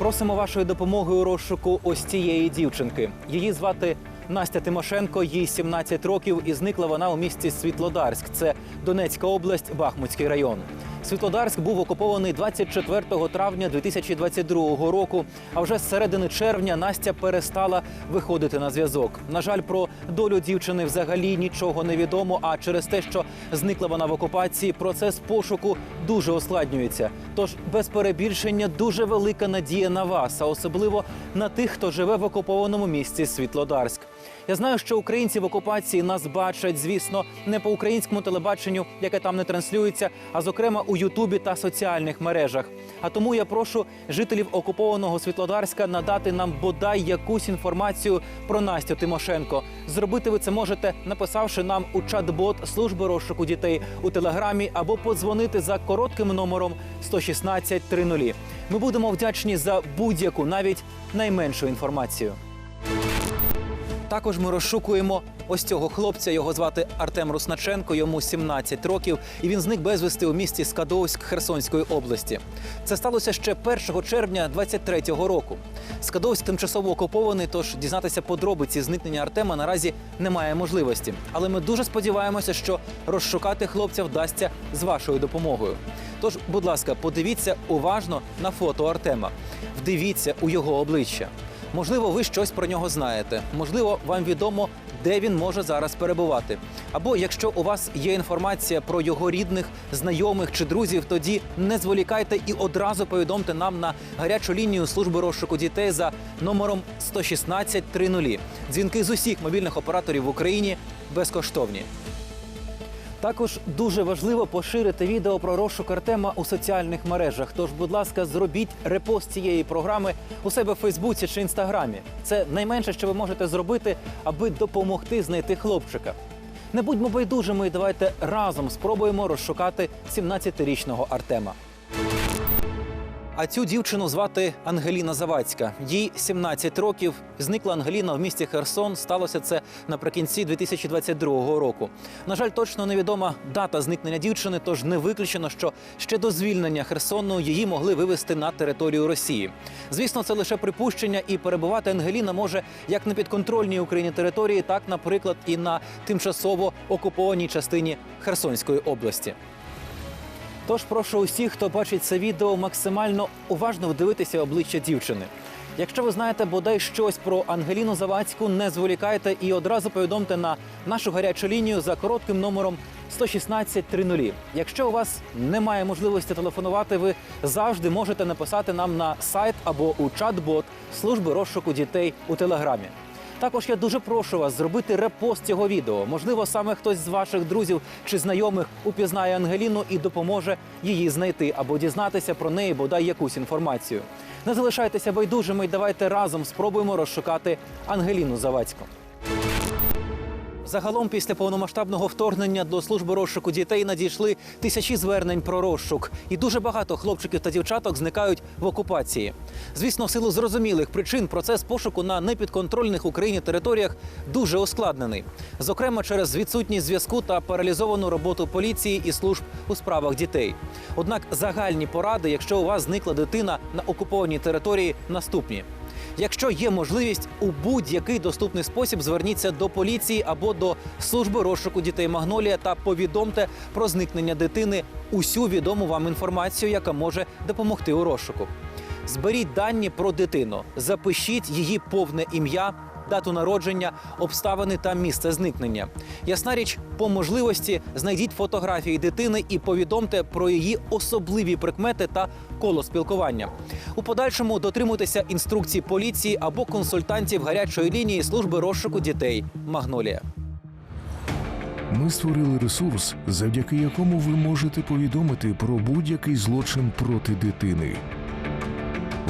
Просимо вашої допомоги у розшуку ось цієї дівчинки. Її звати Настя Тимошенко, їй 17 років, і зникла вона у місті Світлодарськ. Це Донецька область, Бахмутський район. Світлодарськ був окупований 24 травня 2022 року. А вже з середини червня Настя перестала виходити на зв'язок. На жаль, про долю дівчини взагалі нічого не відомо. А через те, що зникла вона в окупації, процес пошуку дуже ускладнюється. Тож без перебільшення дуже велика надія на вас, а особливо на тих, хто живе в окупованому місті Світлодарськ. Я знаю, що українці в окупації нас бачать, звісно, не по українському телебаченню, яке там не транслюється, а зокрема у Ютубі та соціальних мережах. А тому я прошу жителів окупованого Світлодарська надати нам бодай якусь інформацію про Настю Тимошенко. Зробити ви це можете, написавши нам у чат-бот служби розшуку дітей у телеграмі або подзвонити за коротким номером 116 30. Ми будемо вдячні за будь-яку, навіть найменшу інформацію. Також ми розшукуємо ось цього хлопця. Його звати Артем Русначенко, йому 17 років, і він зник безвісти у місті Скадовськ Херсонської області. Це сталося ще 1 червня 23-го року. Скадовськ тимчасово окупований, тож дізнатися подробиці зникнення Артема наразі немає можливості. Але ми дуже сподіваємося, що розшукати хлопця вдасться з вашою допомогою. Тож, будь ласка, подивіться уважно на фото Артема, вдивіться у його обличчя. Можливо, ви щось про нього знаєте. Можливо, вам відомо, де він може зараз перебувати. Або якщо у вас є інформація про його рідних, знайомих чи друзів, тоді не зволікайте і одразу повідомте нам на гарячу лінію служби розшуку дітей за номером 116 30. Дзвінки з усіх мобільних операторів в Україні безкоштовні. Також дуже важливо поширити відео про розшук Артема у соціальних мережах. Тож, будь ласка, зробіть репост цієї програми у себе в Фейсбуці чи Інстаграмі. Це найменше, що ви можете зробити, аби допомогти знайти хлопчика. Не будьмо байдужими і давайте разом спробуємо розшукати 17-річного Артема. А цю дівчину звати Ангеліна Завадська. Їй 17 років. Зникла Ангеліна в місті Херсон. Сталося це наприкінці 2022 року. На жаль, точно невідома дата зникнення дівчини, тож не виключено, що ще до звільнення Херсону її могли вивезти на територію Росії. Звісно, це лише припущення, і перебувати Ангеліна може як на підконтрольній Україні території, так, наприклад, і на тимчасово окупованій частині Херсонської області. Тож прошу усіх, хто бачить це відео, максимально уважно вдивитися обличчя дівчини. Якщо ви знаєте бодай щось про Ангеліну Завадську, не зволікайте і одразу повідомте на нашу гарячу лінію за коротким номером 116 30. Якщо у вас немає можливості телефонувати, ви завжди можете написати нам на сайт або у чат-бот служби розшуку дітей у телеграмі. Також я дуже прошу вас зробити репост цього відео. Можливо, саме хтось з ваших друзів чи знайомих упізнає Ангеліну і допоможе її знайти або дізнатися про неї бодай якусь інформацію. Не залишайтеся байдужими і давайте разом спробуємо розшукати Ангеліну Завадську. Загалом, після повномасштабного вторгнення до служби розшуку дітей надійшли тисячі звернень про розшук, і дуже багато хлопчиків та дівчаток зникають в окупації. Звісно, в силу зрозумілих причин процес пошуку на непідконтрольних Україні територіях дуже ускладнений, зокрема через відсутність зв'язку та паралізовану роботу поліції і служб у справах дітей. Однак загальні поради, якщо у вас зникла дитина на окупованій території, наступні. Якщо є можливість, у будь-який доступний спосіб зверніться до поліції або до служби розшуку дітей Магнолія та повідомте про зникнення дитини усю відому вам інформацію, яка може допомогти у розшуку. Зберіть дані про дитину, запишіть її повне ім'я, дату народження, обставини та місце зникнення. Ясна річ, по можливості знайдіть фотографії дитини і повідомте про її особливі прикмети та коло спілкування. У подальшому дотримуйтеся інструкцій поліції або консультантів гарячої лінії служби розшуку дітей Магнолія. Ми створили ресурс, завдяки якому ви можете повідомити про будь-який злочин проти дитини.